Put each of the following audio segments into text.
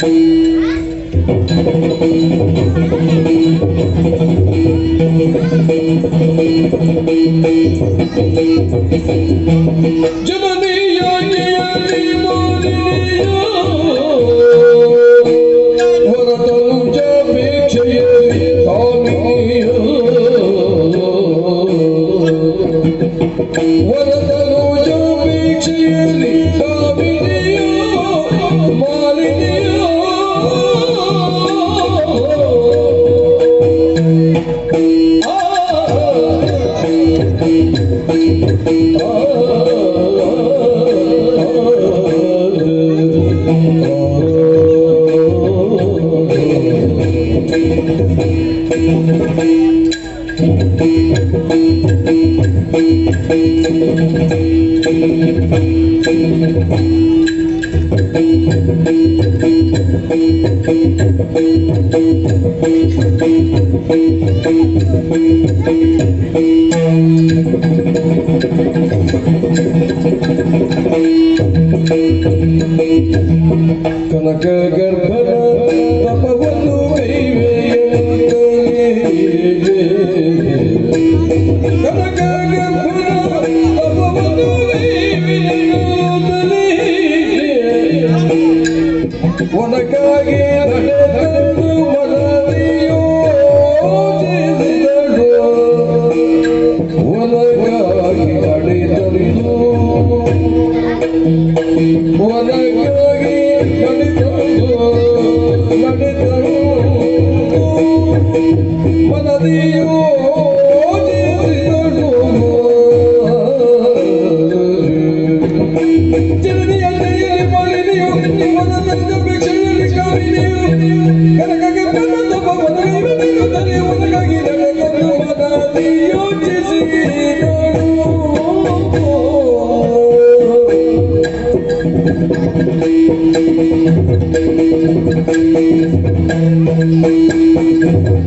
Jimmy! Thank you.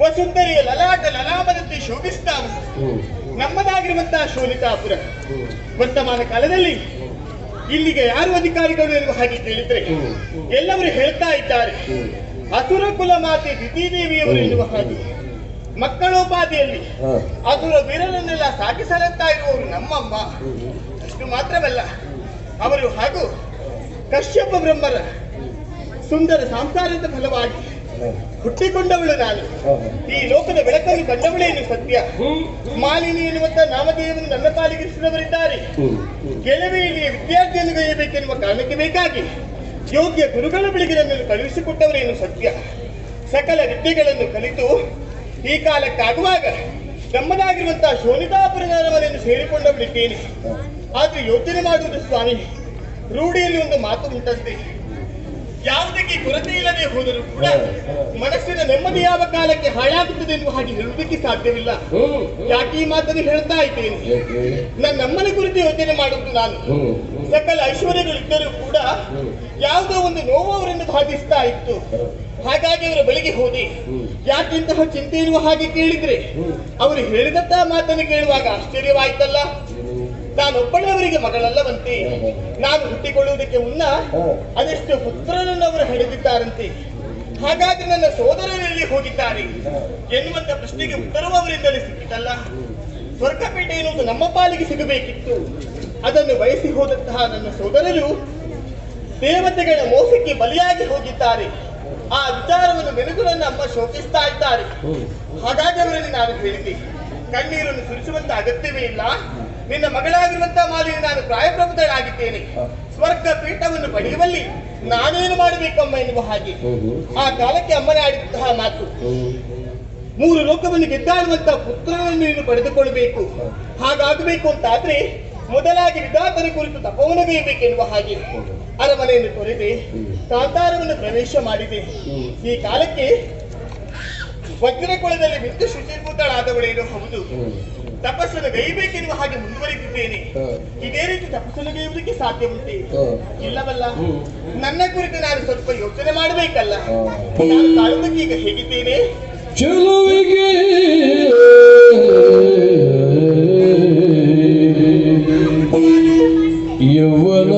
ವಸುಂಧರಿಯ ಲಲಾಟ ಲಲಾಮದಂತೆ ಶೋಭಿಸ್ತಾವೆ. ನಮ್ಮದಾಗಿರುವಂತಹ ಶೋಲಿತಾಪುರ. ವರ್ತಮಾನ ಕಾಲದಲ್ಲಿ ಇಲ್ಲಿಗೆ ಯಾರು ಅಧಿಕಾರಿಗಳು ಎಂದು ಹಾಗೆ ಕೇಳಿದ್ರೆ ಎಲ್ಲವರು ಹೇಳ್ತಾ ಇದ್ದಾರೆ. ಅಸುರ ಕುಲ ಮಾತೆ ದಿತಿದೇವಿಯವರು ಎನ್ನುವ ಹಾಗೆ. ಮಕ್ಕಳೋಪಾದಿಯಲ್ಲಿ ಅಸುರ ಸಾಗಿಸಲತ್ತಾ ಇರುವರು ಇರುವವರು ನಮ್ಮಮ್ಮ. ಅಷ್ಟು ಮಾತ್ರವಲ್ಲ ಅವರು ಹಾಗೂ ಕಶ್ಯಪ ಬ್ರಹ್ಮರ ಸುಂದರ ಸಂಸಾರದ ಫಲವಾಗಿ ಹುಟ್ಟಿಕೊಂಡವಳು ನಾನು. ಈ ಲೋಕದ ಬೆಳಕನ್ನು ಕಂಡವಳೇನು ಸತ್ಯ. ಮಾಲಿನಿ ಎನ್ನುವಂತ ನಾಮಧೇಯವನ್ನು ನನ್ನ ಪಾಲಿಗಿರಿಸಿದವರಿದ್ದಾರೆ ಕೆಲವೇ ಇಲ್ಲಿಯ ವಿದ್ಯಾರ್ಥಿಯನ್ನು ಗೈಯಬೇಕೆನ್ನುವ ಕಾರಣಕ್ಕೆ ಬೇಕಾಗಿ ಯೋಗ್ಯ ಗುರುಗಳ ಬಳಿಗೆ ನನ್ನನ್ನು ಕಳುಹಿಸಿಕೊಟ್ಟವರೇನು ಸತ್ಯ. ಸಕಲ ವಿದ್ಯೆಗಳನ್ನು ಕಲಿತು ಈ ಕಾಲಕ್ಕಾಗುವಾಗ ನಮ್ಮದಾಗಿರುವಂತಹ ಶೋನಿತಾಪುರದ ಅರಮನೆಯನ್ನು ಸೇರಿಕೊಂಡವಳಿದ್ದೇನೆ. ಆದ್ರೆ ಯೋಚನೆ ಮಾಡುವುದು ಸ್ವಾಮಿ ರೂಢಿಯಲ್ಲಿ ಒಂದು ಮಾತು ಉಂಟಂತೆ. ಯಾವುದಕ್ಕೆ ಕೊರತೆ ಇಲ್ಲದೆ ಹೋದರೂ ಕೂಡ ಮನಸ್ಸಿನ ನೆಮ್ಮದಿ ಯಾವ ಕಾಲಕ್ಕೆ ಹಾಳಾಗುತ್ತದೆ ಎನ್ನುವ ಹಾಗೆ ಹೇಳುವುದಕ್ಕೆ ಸಾಧ್ಯವಿಲ್ಲ. ಯಾಕೆ ಈ ಮಾತನ್ನು ಹೇಳ್ತಾ ಇದ್ದೇನೆ? ನನ್ನ ಅಮ್ಮನ ಕುರಿತು ಯೋಚನೆ ಮಾಡುವುದು ನಾನು. ಸಕಲ ಐಶ್ವರ್ಯಗಳಿದ್ದರೂ ಕೂಡ ಯಾವುದೋ ಒಂದು ನೋವು ಅವರನ್ನು ಬಾಧಿಸ್ತಾ ಇತ್ತು. ಹಾಗಾಗಿ ಅವರ ಬಳಿಗೆ ಹೋದೆ. ಯಾಕೆಂತಹ ಚಿಂತೆ ಇರುವ ಹಾಗೆ ಕೇಳಿದ್ರೆ? ಅವರು ಹೇಳಿದಂತಹ ಮಾತನ್ನು ಕೇಳುವಾಗ ಆಶ್ಚರ್ಯವಾಯ್ತಲ್ಲ. ನಾನೊಬ್ಬಳವರಿಗೆ ಮಗಳಲ್ಲವಂತೆ. ನಾನು ಹುಟ್ಟಿಕೊಳ್ಳುವುದಕ್ಕೆ ಮುನ್ನ. ಅದೆಷ್ಟು ಅವರು ಹಡೆದಿದ್ದಾರಂತೆ ಹಾಗಾಗಿ ನನ್ನ ಸೋದರರಲ್ಲಿ ಹೋಗಿದ್ದಾರೆ. ಎನ್ನುವಂತ ಪ್ರಶ್ನೆಗೆ ಉತ್ತರವೂ ಅವರಿಂದಲೇ ಸಿಕ್ಕಿತಲ್ಲ. ಸ್ವರ್ಗಪೇಟೆ ಎನ್ನುವುದು ನಮ್ಮ ಪಾಲಿಗೆ ಸಿಗಬೇಕಿತ್ತು. ಅದನ್ನು ಬಯಸಿ ಹೋದಂತಹ ನನ್ನ ಸೋದರರು ದೇವತೆಗಳ ಮೋಸಕ್ಕೆ ಬಲಿಯಾಗಿ ಹೋಗಿದ್ದಾರೆ. ಆ ವಿಚಾರವನ್ನು ನೆನೆದು ನನ್ನ ಅಮ್ಮ ಶೋಕಿಸ್ತಾ ಇದ್ದಾರೆ. ಹಾಗಾಗಿ ಅವರಲ್ಲಿ ನಾನು ಹೇಳಿದೆ ಕಣ್ಣೀರನ್ನು ಸುರಿಸುವಂತ ಅಗತ್ಯವೇ ಇಲ್ಲ. ನಿನ್ನ ಮಗಳಾಗಿರುವಂತಹ ಮಾಲಿಗೆ ನಾನು ಪ್ರಾಯಪ್ರಭುತಳಾಗಿದ್ದೇನೆ ಸ್ವರ್ಗ ಪೀಠವನ್ನು ಪಡೆಯುವಲ್ಲಿ ನಾನೇನು ಮಾಡಬೇಕಮ್ಮ ಎನ್ನುವ ಹಾಗೆ. ಆ ಕಾಲಕ್ಕೆ ಅಮ್ಮನೇ ಆಡಿದಂತಹ ಮಾತು. ಮೂರು ಲೋಕವನ್ನು ಗೆದ್ದಾಡುವಂತಹ ಪುತ್ರನನ್ನು ನೀನು ಪಡೆದುಕೊಳ್ಳಬೇಕು. ಹಾಗಾಗಬೇಕು ಅಂತಾದ್ರೆ ಮೊದಲಾಗಿ ವಿಧಾತನ ಕುರಿತು ತಪವನಗೈಬೇಕೆನ್ನುವ ಹಾಗೆ. ಅರಮನೆಯನ್ನು ತೊರೆದೆ ಕಾಂತಾರವನ್ನು ಪ್ರವೇಶ ಮಾಡಿದೆ. ಈ ಕಾಲಕ್ಕೆ ವಜ್ರಕೊಳದಲ್ಲಿ ಬಿದ್ದು ಶುಚಿರ್ಭೂತಳಾದವಳೇನು ಹೌದು. ತಪಸ್ಸನ್ನು ಗೈಬೇಕೆನ್ನುವ ಹಾಗೆ ಮುಂದುವರಿದಿದ್ದೇನೆ. ಇದೇ ರೀತಿ ತಪಸ್ಸನ್ನು ಗೈಯುವುದಕ್ಕೆ ಸಾಧ್ಯ ಉಂಟೆ. ಇಲ್ಲವಲ್ಲ? ನನ್ನ ಕುರಿತು ನಾನು ಸ್ವಲ್ಪ ಯೋಚನೆ ಮಾಡಬೇಕಲ್ಲ. ನಾನು ಈಗ ಹೇಗಿದ್ದೇನೆ? ಚಲುವಿಗೆ ಯೌವನ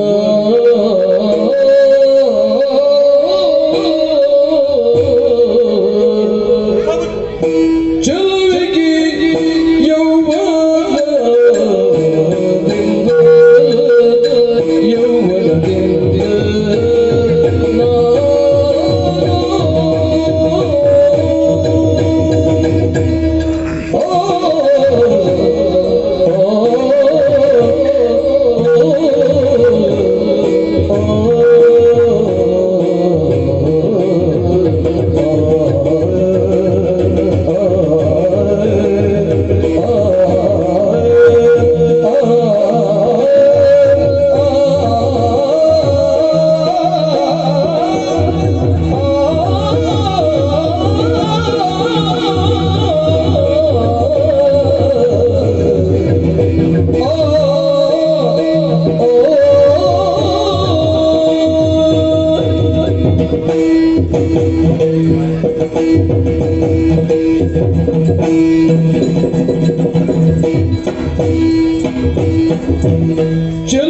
Just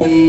Oh.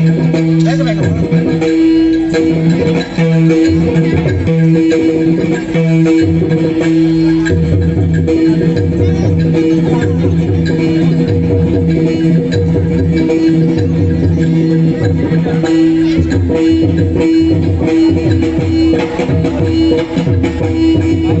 Thank you.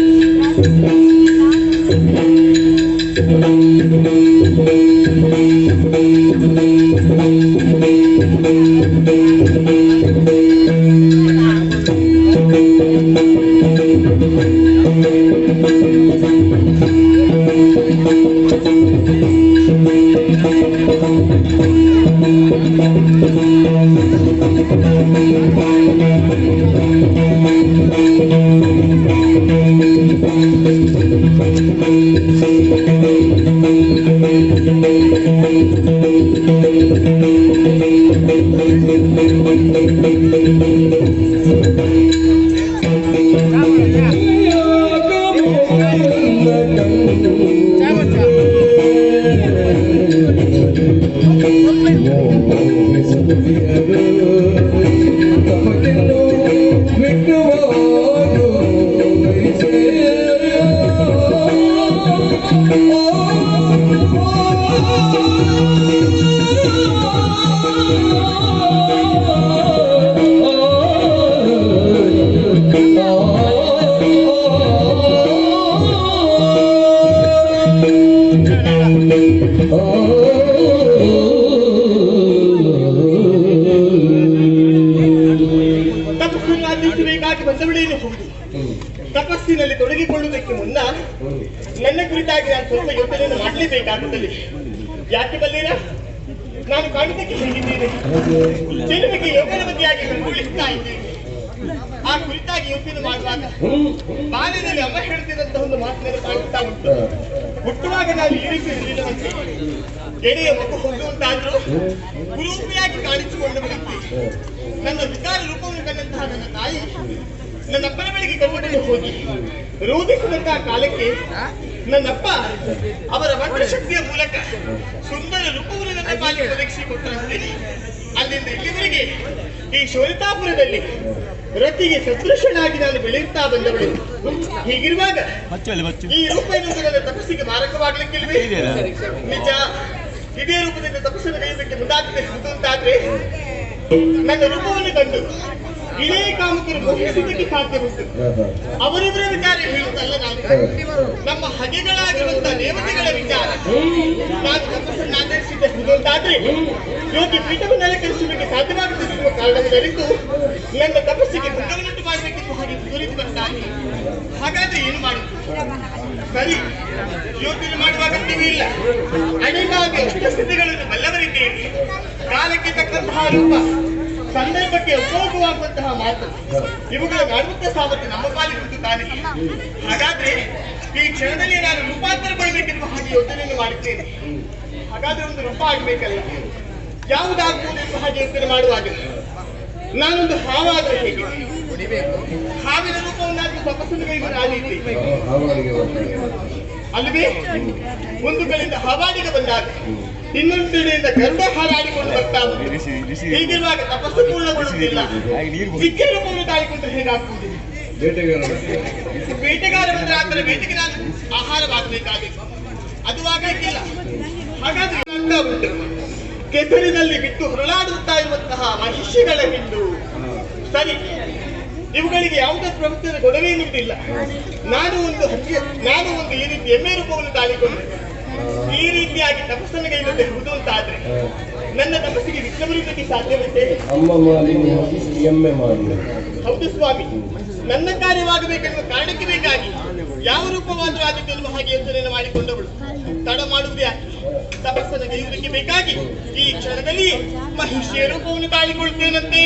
Thank you. ಕುರಿತಾಗಿ ನಾನು ಸ್ವಲ್ಪ ಯೋಚನೆಯನ್ನು ಮಾಡಲೇಬೇಕಾಗುತ್ತದೆ ಯಾಕೆ ಬಲ್ಲೀರಾ? ನಾನು ಕಾಣುವುದಕ್ಕೆ ಹೇಗಿದ್ದೇನೆ ಬಗ್ಗೆ ಆಗಿ ಹೇಳಿಸ್ತಾ ಇದ್ದೇನೆ. ಆ ಕುರಿತಾಗಿ ಯೋಚನೆ ಮಾಡುವಾಗ ಬಾಲ್ಯದಲ್ಲಿ ಅಮ್ಮ ಹೇಳ್ತಿದ್ದಂತಹ ಒಂದು ಮಾತಿನಲ್ಲಿ ಕಾಣಿಸ್ತಾ ಉಂಟು. ಹುಟ್ಟುವಾಗ ನಾನು ಈ ರೀತಿ ಇರಲಿಲ್ಲವಂತೆ ಎಡೆಯ ಮಗು ಹೊಂದುವಂತಾದ್ರೂ ಕುರೂಪಿಯಾಗಿ ಕಾಣಿಸಿಕೊಂಡವರಂತೆ ನನ್ನ ವಿಕಾರ ರೂಪವನ್ನು ಕಂಡಂತಹ ನನ್ನ ತಾಯಿ ನನ್ನಪ್ಪನ ಬಳಿಗೆ ಕರ್ಕೊಂಡು ಹೋಗಿ ರೋಧಿಸಿದಂತಹ ಕಾಲಕ್ಕೆ ನನ್ನಪ್ಪ ಅವರ ಮಂತ್ರಶಕ್ತಿಯ ಮೂಲಕ ಸುಂದರ ರೂಪವನ್ನು ನನ್ನ ಪಾಲಿಗೆ ಒದಗಿಸಿಕೊಟ್ಟರಂತೆ ಅಲ್ಲಿಂದ ಇಲ್ಲಿವರೆಗೆ ಈ ಶೋಲಿತಾಪುರದಲ್ಲಿ ರತಿಗೆ ಸದೃಶನಾಗಿ ನಾನು ಬೆಳೆಯುತ್ತಾ ಬಂದವಳು. ಹೀಗಿರುವಾಗ ಈ ರೂಪ ನನ್ನ ತಪಸ್ಸಿಗೆ ಮಾರಕವಾಗಲಿಕ್ಕಿಲ್ವೇ ನಿಜ. ಇದೇ ರೂಪದಿಂದ ತಪಸ್ಸನ್ನು ಕೈಯಬೇಕು ಮುಂದಾಗದೆ ಅಂತಾದ್ರೆ ನನ್ನ ರೂಪವನ್ನು ಕಂಡು ಇದೇ ಕಾಮಕರು ಮೋಹಿಸುವುದಕ್ಕೆ ಸಾಧ್ಯ ಉಂಟು. ಅವರಿದ್ರೆ ನಮ್ಮ ಹಗೆಗಳಾಗಿರುವಂತಹ ದೇವತೆಗಳ ವಿಚಾರ. ನಾನು ತಪಸ್ಸನ್ನು ಆಚರಿಸಿದ್ದೆ ಅಂತಾದ್ರೆ ಯೋಗಿ ಪೀಠವನ್ನು ಅಲಂಕರಿಸುವುದಕ್ಕೆ ಸಾಧ್ಯವಾಗುತ್ತಿರುವ ಕಾರಣವನ್ನು ಅರಿತು ನನ್ನ ತಪಸ್ಸಿಗೆ ಭಂಗವನ್ನುಂಟು ಮಾಡಬೇಕೆಂದು ಹಾಗೆ ಸುರಿದು ಬರ್ತಾನೆ ಹಾಗಾದ್ರೆ ಏನು ಮಾಡುದು ಸರಿ, ಯೋಚನೆ ಮಾಡುವ ಅಗತ್ಯವೇ ಇಲ್ಲ. ಅನೇಕಾಗಿ ಅಷ್ಟಸ್ಥಿತಿಗಳನ್ನು ಬಲ್ಲವರಿದ್ದೇನೆ. ಕಾಲಕ್ಕೆ ತಕ್ಕಂತಹ ರೂಪ. ಸಂದರ್ಭಕ್ಕೆ ಉಪಯೋಗವಾಗುವಂತಹ ಮಾತು. ಇವುಗಳ ಆಡುವಂತಹ ಸಾಮರ್ಥ್ಯ ನಮ್ಮ ಪಾಲಿಗೆ ತಾನೇ. ಹಾಗಾದ್ರೆ ಈ ಕ್ಷಣದಲ್ಲಿ ನಾನು ರೂಪಾಂತರಗೊಳ್ಳಬೇಕೆನ್ನುವ ಹಾಗೆ ಯೋಚನೆಯನ್ನು ಮಾಡುತ್ತೇನೆ ಹಾಗಾದ್ರೆ ಒಂದು ರೂಪ ಆಗ್ಬೇಕಲ್ಲ. ಯಾವುದಾಗ್ಬೋದು ಎನ್ನುವ ಹಾಗೆ ಯೋಚನೆ ಮಾಡುವಾಗ ನಾನೊಂದು ಹಾವಾದ್ರೆ ಹೇಗೆ? ಹಾವಿನ ರೂಪವನ್ನಾದ್ರೂ ತಪಸ್ಸನ್ನು ಅಲ್ಲಿ ಅಲ್ಲವೇ? ಒಂದು ಕಡೆಯಿಂದ ಹವಾಡಿಗೆ ಬಂದಾಗ ಇನ್ನೊಂದು ಕಡೆಯಿಂದ ಗರುಡ ಹಾರಾಡಿಕೊಂಡು ಬರ್ತಾ ಉಂಟು. ಹೀಗಿರುವಾಗ ತಪಸ್ಸು ಪೂರ್ಣಗೊಳ್ಳುವುದಿಲ್ಲ. ಸಿಕ್ಕ ರೂಪವನ್ನು ತಾಳಿಕೊಂಡ್ರೆ ಹೇಗಾಗ್ತದೆ ಬೇಟೆಗಾರ ಬಂದ್ರೆ ಆತರ ಬೇಟೆಗೆ ನಾನು ಆಹಾರವಾಗಬೇಕಾಗಿತ್ತು ಅದು ಆಗಕ್ಕಿಲ್ಲ ಹಾಗಾದ್ರೆ ಕೆದರಿನಲ್ಲಿ ಉಂಟು. ಬಿಟ್ಟು ಹೊರಳಾಡುತ್ತಾ ಇರುವಂತಹ ಮಹಿಷಿಗಳ ಹಿಂದು. ಸರಿ ಇವುಗಳಿಗೆ ಯಾವುದೇ ಪ್ರವೃತ್ತಿಯ ಗೊಡವೆ ಎನ್ನುವುದಿಲ್ಲ ನಾನು ಒಂದು ಹಕ್ಕಿ ನಾನು ಒಂದು ಈ ರೀತಿ ಎಮ್ಮೆ ರೂಪವನ್ನು ತಾಳಿಕೊಂಡು ಈ ರೀತಿಯಾಗಿ ತಪಸ್ಸನ್ನು ಕೈಗೊಂಡಿರುವುದು ಅಂತ ಆದ್ರೆ ನನ್ನ ತಪಸ್ಸಿಗೆ ವಿಕ್ರಮಲಿಂಗಕ್ಕೆ ಸಾಧ್ಯವಂತೆ ಅಮ್ಮ ಮಾಲಿನಿ ಎಮ್ಮೆ ಮಾಲಿ. ಹೌದು ಸ್ವಾಮಿ. ನನ್ನ ಕಾರ್ಯವಾಗಬೇಕೆನ್ನುವ ಕಾರಣಕ್ಕೆ ಬೇಕಾಗಿ ಯಾವ ರೂಪವಾದರೂ ಆದಿತ್ಯನು ಹಾಗೆ ಯೋಚನೆಯನ್ನು ಮಾಡಿಕೊಂಡವಳು. ತಡ ಮಾಡುವುದೇ ತಪಸ್ಸನ್ನು ಕೈಯುವುದಕ್ಕೆ ಬೇಕಾಗಿ ಈ ಕ್ಷಣದಲ್ಲಿ ಮಹಿಷಿಯ ರೂಪವನ್ನು ತಾಳಿಕೊಳ್ತೇನಂತೆ.